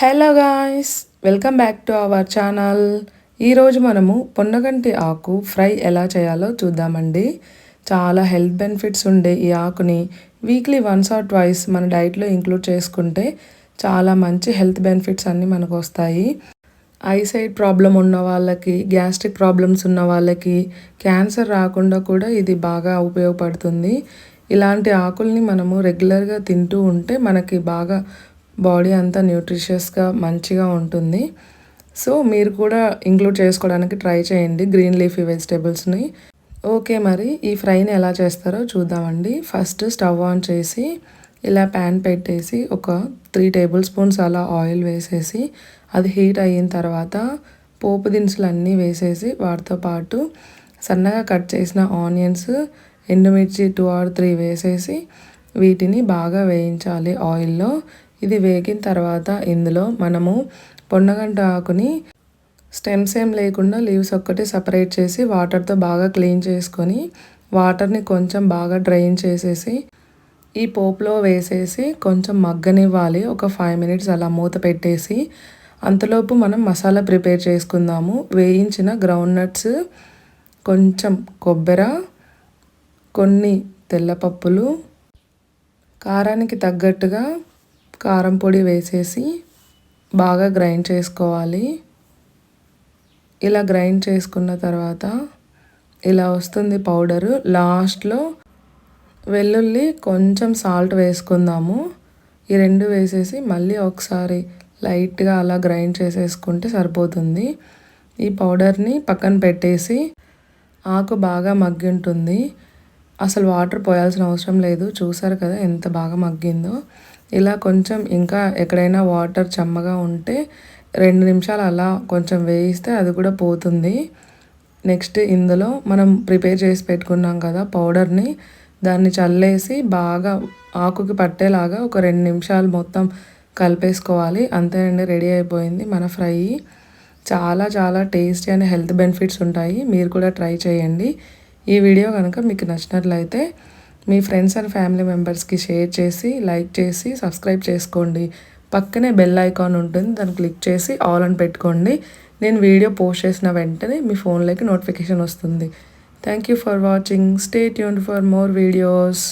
Hello guys welcome back to our channel. ఈరోజు మనము పొన్నగంటి ఆకు ఫ్రై ఎలా చేయాలో చూద్దామండి. చాలా హెల్త్ బెనిఫిట్స్ ఉండే ఈ ఆకుని వీక్లీ వన్స్ ఆర్ ట్వైస్ మన డైట్లో ఇంక్లూడ్ చేసుకుంటే చాలా మంచి హెల్త్ బెనిఫిట్స్ అన్నీ మనకు వస్తాయి. ఐసైడ్ ప్రాబ్లం ఉన్న వాళ్ళకి గ్యాస్ట్రిక్ ప్రాబ్లమ్స్ ఉన్న వాళ్ళకి క్యాన్సర్ రాకుండా కూడా ఇది బాగా ఉపయోగపడుతుంది. ఇలాంటి ఆకుల్ని మనము రెగ్యులర్గా తింటూ ఉంటే మనకి బాగా బాడీ అంతా న్యూట్రిషియస్గా మంచిగా ఉంటుంది. సో మీరు కూడా ఇంక్లూడ్ చేసుకోవడానికి ట్రై చేయండి గ్రీన్ లీఫీ వెజిటేబుల్స్ని. ఓకే మరి ఈ ఫ్రైని ఎలా చేస్తారో చూద్దామండి. ఫస్ట్ స్టవ్ ఆన్ చేసి ఇలా ప్యాన్ పెట్టేసి ఒక త్రీ టేబుల్ స్పూన్స్ అలా ఆయిల్ వేసేసి అది హీట్ అయిన తర్వాత పోపు దినుసులు అన్నీ వేసేసి వాటితో పాటు సన్నగా కట్ చేసిన ఆనియన్స్ ఎండుమిర్చి టూ ఆర్ త్రీ వేసేసి వీటిని బాగా వేయించాలి ఆయిల్లో. ఇది వేగిన తర్వాత ఇందులో మనము పొన్నగంట ఆకుని స్టెమ్స్ ఏం లేకుండా లీవ్స్ ఒక్కటి సపరేట్ చేసి వాటర్తో బాగా క్లీన్ చేసుకొని వాటర్ని కొంచెం బాగా డ్రైన్ చేసేసి ఈ పోపులో వేసేసి కొంచెం మగ్గనివ్వాలి. ఒక ఫైవ్ మినిట్స్ అలా మూత పెట్టేసి అంతలోపు మనం మసాలా ప్రిపేర్ చేసుకుందాము. వేయించిన గ్రౌండ్ నట్స్ కొంచెం కొబ్బెర కొన్ని తెల్లపప్పులు కారానికి తగ్గట్టుగా కారం పొడి వేసేసి బాగా గ్రైండ్ చేసుకోవాలి. ఇలా గ్రైండ్ చేసుకున్న తర్వాత ఇలా వస్తుంది పౌడరు. లాస్ట్లో వెల్లుల్లి కొంచెం సాల్ట్ వేసుకుందాము. ఈ రెండు వేసేసి మళ్ళీ ఒకసారి లైట్గా అలా గ్రైండ్ చేసేసుకుంటే సరిపోతుంది. ఈ పౌడర్ని పక్కన పెట్టేసి ఆకు బాగా మగ్గి ఉంటుంది అసలు వాటర్ పోయాల్సిన అవసరం లేదు. చూసారు కదా ఎంత బాగా మగ్గిందో. ఇలా కొంచెం ఇంకా ఎక్కడైనా వాటర్ చెమ్మగా ఉంటే రెండు నిమిషాలు అలా కొంచెం వేయిస్తే అది కూడా పోతుంది. నెక్స్ట్ ఇందులో మనం ప్రిపేర్ చేసి పెట్టుకున్నాం కదా పౌడర్ని దాన్ని చల్లేసి బాగా ఆకుకి పట్టేలాగా ఒక రెండు నిమిషాలు మొత్తం కలిపేసుకోవాలి. అంతేనండి రెడీ అయిపోయింది మన ఫ్రై. చాలా చాలా టేస్టీ అండ్ హెల్త్ బెనిఫిట్స్ ఉంటాయి. మీరు కూడా ట్రై చేయండి. ఈ వీడియో కనుక మీకు నచ్చినట్లయితే మీ ఫ్రెండ్స్ అండ్ ఫ్యామిలీ మెంబర్స్కి షేర్ చేసి లైక్ చేసి సబ్స్క్రైబ్ చేసుకోండి. పక్కనే బెల్ ఐకాన్ ఉంటుంది. దాన్ని క్లిక్ చేసి ఆల్ అని పెట్టుకోండి. నేను వీడియో పోస్ట్ చేసిన వెంటనే మీ ఫోన్లోకి నోటిఫికేషన్ వస్తుంది. Thank you for watching stay tune for more videos